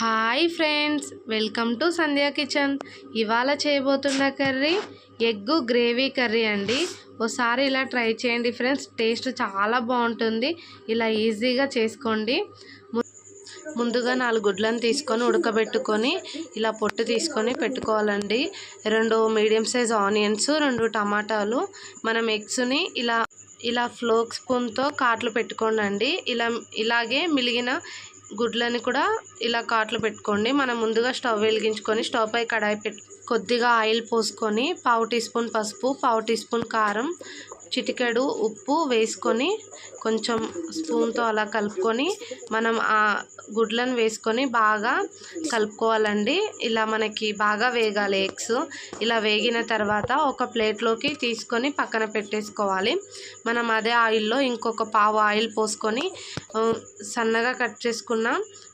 Hi friends welcome to Sandhya kitchen. ఇవాళ చేయబోతున్న curry egg gravy curry అండి. ఒకసారి ఇలా ట్రై చేయండి ఫ్రెండ్స్ టేస్ట్ చాలా బాగుంటుంది. ఇలా ఈజీగా చేసుకోండి. ము- ముందుగా నాలుగు గుడ్లను తీసుకొని ఉడకబెట్టుకొని ఇలా పొట్టు తీసుకొని పెట్టుకోవాలండి. రెండు మీడియం సైజ్ ఆనియన్స్ రెండు టమాటాలు. మనం ఎగ్స్ని ఇలా ఇలా ఫ్లోక్ స్పూన్తో కాట్లు పెట్టుకోండి ఇలా ఇలాగే మిలిగిన గుడ్లని కూడా ఇలా కాట్లు పెట్టుకోండి. మనం ముందుగా స్టవ్ వెలిగించుకొని స్టవ్ పై కడాయి పెట్టి కొద్దిగా ఆయిల్ పోసుకొని పావు టీ స్పూన్ పసుపు పావు టీ స్పూన్ కారం చిటికెడు ఉప్పు వేసుకొని కొంచెం స్పూన్తో అలా కలుపుకొని మనం ఆ గుడ్లను వేసుకొని బాగా కలుపుకోవాలండి. ఇలా మనకి బాగా వేగాలి ఎగ్స్. ఇలా వేగిన తర్వాత ఒక ప్లేట్లోకి తీసుకొని పక్కన పెట్టేసుకోవాలి. మనం అదే ఆయిల్లో ఇంకొక పావు ఆయిల్ పోసుకొని సన్నగా కట్ చేసుకున్న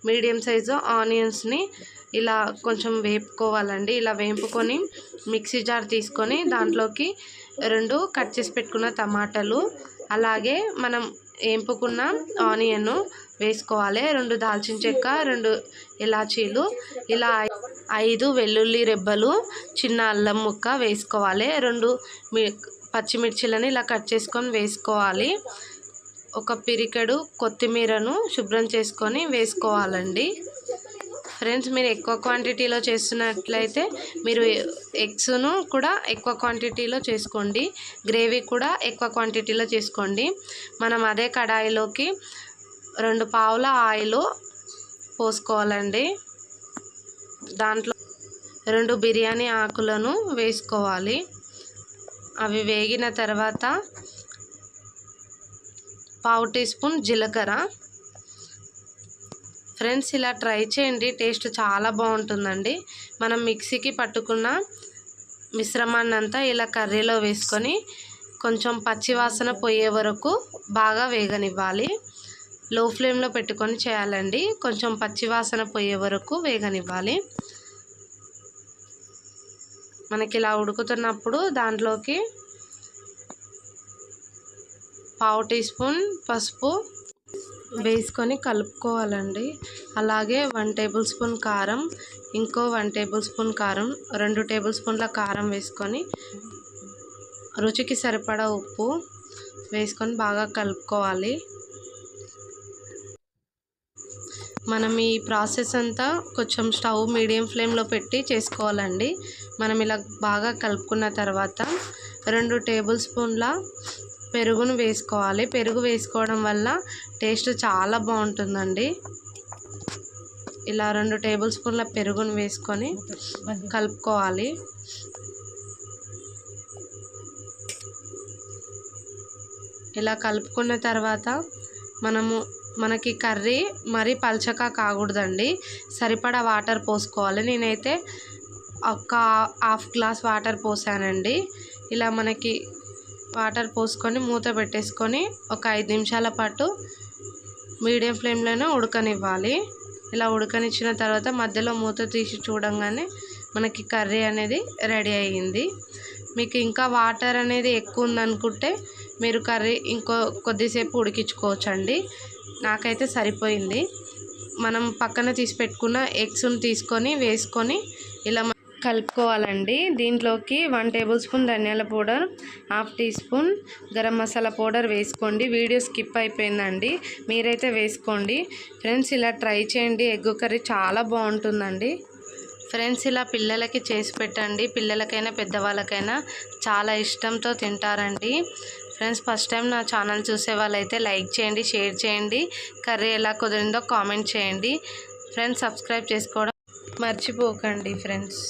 మీడియం సైజు ఆనియన్స్ని ఇలా కొంచెం వేపుకోవాలండి. ఇలా వేపుకొని మిక్సీ జార్ తీసుకొని దాంట్లోకి రెండు కట్ చేసి పెట్టుకున్న టమాటాలు అలాగే మనం వేపుకున్న ఆనియన్ వేసుకోవాలి. రెండు దాల్చిన చెక్క రెండు ఇలాచీలు ఇలా ఐదు వెల్లుల్లి రెబ్బలు చిన్న అల్లం ముక్క వేసుకోవాలి. రెండు పచ్చిమిర్చిలని ఇలా కట్ చేసుకొని వేసుకోవాలి. ఒక పిరికెడు కొత్తిమీరను శుభ్రం చేసుకొని వేసుకోవాలండి. ఫ్రెండ్స్ మీరు ఎక్కువ క్వాంటిటీలో చేస్తున్నట్లయితే మీరు ఎగ్స్ను కూడా ఎక్కువ క్వాంటిటీలో చేసుకోండి. గ్రేవీ కూడా ఎక్కువ క్వాంటిటీలో చేసుకోండి. మనం అదే కడాయిలోకి రెండు పావుల ఆయిల్ పోసుకోవాలండి. దాంట్లో రెండు బిర్యానీ ఆకులను వేసుకోవాలి. అవి వేగిన తర్వాత పావు టీ స్పూన్ జీలకర్ర ఫ్రెండ్స్ ఇలా ట్రై చేయండి. టేస్ట్ చాలా బాగుంటుందండి. మనం మిక్సీకి పట్టుకున్న మిశ్రమాన్ని అంతా ఇలా కర్రీలో వేసుకొని కొంచెం పచ్చివాసన పోయే వరకు బాగా వేగనివ్వాలి. లో ఫ్లేమ్లో పెట్టుకొని చేయాలండి. కొంచెం పచ్చివాసన పోయే వరకు వేగనివ్వాలి. మనకి ఇలా ఉడుకుతున్నప్పుడు దాంట్లోకి పావు టీ స్పూన్ పసుపు వేసుకొని కలుపుకోవాలండి. అలాగే వన్ టేబుల్ స్పూన్ కారం ఇంకో వన్ టేబుల్ స్పూన్ కారం రెండు టేబుల్ స్పూన్ల కారం వేసుకొని రుచికి సరిపడా ఉప్పు వేసుకొని బాగా కలుపుకోవాలి. మనం ఈ ప్రాసెస్ అంతా కొంచెం స్టవ్ మీడియం ఫ్లేమ్లో పెట్టి చేసుకోవాలండి. మనం ఇలా బాగా కలుపుకున్న తర్వాత రెండు టేబుల్ స్పూన్ల పెరుగును వేసుకోవాలి. పెరుగు వేసుకోవడం వల్ల టేస్ట్ చాలా బాగుంటుందండి. ఇలా రెండు టేబుల్ స్పూన్ల పెరుగును వేసుకొని కలుపుకోవాలి. ఇలా కలుపుకున్న తర్వాత మనము మనకి కర్రీ మరీ పల్చగా కాకూడదండి. సరిపడా వాటర్ పోసుకోవాలి. నేనైతే ఒక హాఫ్ గ్లాస్ వాటర్ పోసానండి. ఇలా మనకి వాటర్ పోసుకొని మూత పెట్టేసుకొని ఒక ఐదు నిమిషాల పాటు మీడియం ఫ్లేమ్లోనే ఉడకనివ్వాలి. ఇలా ఉడకనిచ్చిన తర్వాత మధ్యలో మూత తీసి చూడంగానే మనకి కర్రీ అనేది రెడీ అయ్యింది. మీకు ఇంకా వాటర్ అనేది ఎక్కువ ఉందనుకుంటే మీరు కర్రీ ఇంకో కొద్దిసేపు ఉడికించుకోవచ్చండి. నాకైతే సరిపోయింది. మనం పక్కన తీసి పెట్టుకున్న ఎగ్స్ని తీసుకొని వేసుకొని ఇలా కలుపుకోవాలండి. దీంట్లోకి వన్ టేబుల్ స్పూన్ ధనియాల powder half teaspoon garam masala powder వేసుకోండి. వీడియో స్కిప్ అయిపోయిందండి. మీరైతే వేసుకోండి. ఫ్రెండ్స్ ఇలా ట్రై చేయండి. ఎగ్ కర్రీ చాలా బాగుంటుందండి. ఫ్రెండ్స్ ఇలా పిల్లలకి చేసి పెట్టండి. పిల్లలకైనా పెద్దవాళ్ళకైనా చాలా ఇష్టంతో తింటారండి. ఫ్రెండ్స్ ఫస్ట్ టైం నా ఛానల్ చూసే వాళ్ళైతే లైక్ చేయండి షేర్ చేయండి. కర్రీ ఎలా కుదిరిందో కామెంట్ చేయండి. ఫ్రెండ్స్ సబ్స్క్రైబ్ చేసుకోవడం మర్చిపోకండి ఫ్రెండ్స్.